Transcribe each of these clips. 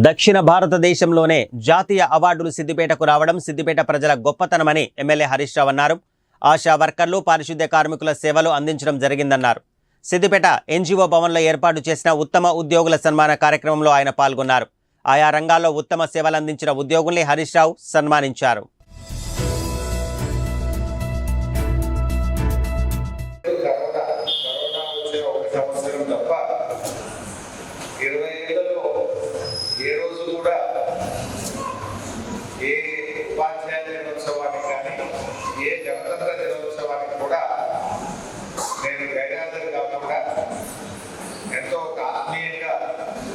దక్షిణ భారతదేశంలోనే జాతీయ అవార్డులు సిద్దిపేటకు రావడం సిద్దిపేట ప్రజల గొప్పతనమని ఎమ్మెల్యే హరీష్ రావు అన్నారు. ఆశా వర్కర్లు పారిశుద్ధ్య కార్మికుల సేవలు అందించడం జరిగిందన్నారు. సిద్దిపేట ఎన్జిఓ భవన్లో ఏర్పాటు చేసిన ఉత్తమ ఉద్యోగుల సన్మాన కార్యక్రమంలో ఆయన పాల్గొన్నారు. ఆయా రంగాల్లో ఉత్తమ సేవలు అందించిన ఉద్యోగుల్ని హరీష్ రావు సన్మానించారు. ఇరవై ఏ రోజు కూడా ఏ ఉపాధ్యాయ దినోత్సవానికి కానీ ఏ గణతంత్ర దినోత్సవానికి కూడా నేను గైరాజర్ కాకుండా ఎంతో ఒక ఆత్మీయంగా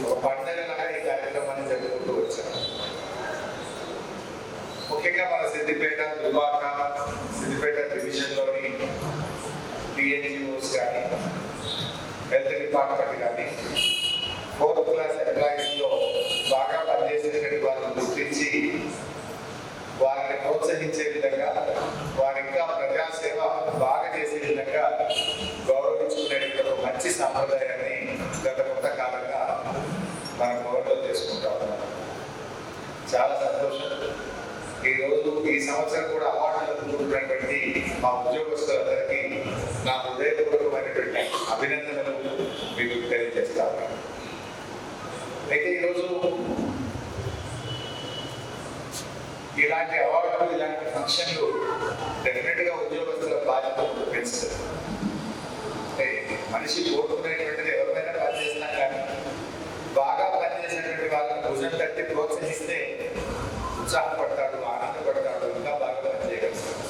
ఒక పండగలాగా ఈ కార్యక్రమాన్ని జరుపుకుంటూ వచ్చాను. ముఖ్యంగా మన సిద్దిపేట దుబాక సిద్దిపేట డివిజన్లోని డిఎన్జిఓస్ కానీ హెల్త్ డిపార్ట్మెంట్ కానీ ఫోర్త్ క్లాస్ ఎంప్లాయీస్ ప్రోత్సహించే విధంగా వారి ఇంకా ప్రజాసేవ బాగా చేసే విధంగా గౌరవించుకునేటువంటి ఒక మంచి సాంప్రదాయాన్ని గత కొంతకాలంగా మనం గౌరవం చేసుకుంటా ఉన్నాం. చాలా సంతోషం. ఈ రోజు ఈ సంవత్సరం కూడా అవార్డులు అందుకుంటున్నటువంటి మా ఉద్యోగస్తులందరికీ నా హృదయపూర్వకమైనటువంటి అభినందనలు మీకు తెలియజేస్తాను అయితే ఈరోజు ఇలాంటి కాబట్టి ఇలాంటి ఫంక్షన్లు డెఫినెట్గా ఉద్యోగస్తుల బాధ్యత పెంచుతారు. మనిషి కోరుకునేటువంటిది ఎవరికైనా పనిచేసినా కానీ బాగా పనిచేసినటువంటి వాళ్ళని భుజం తట్టి ప్రోత్సహిస్తే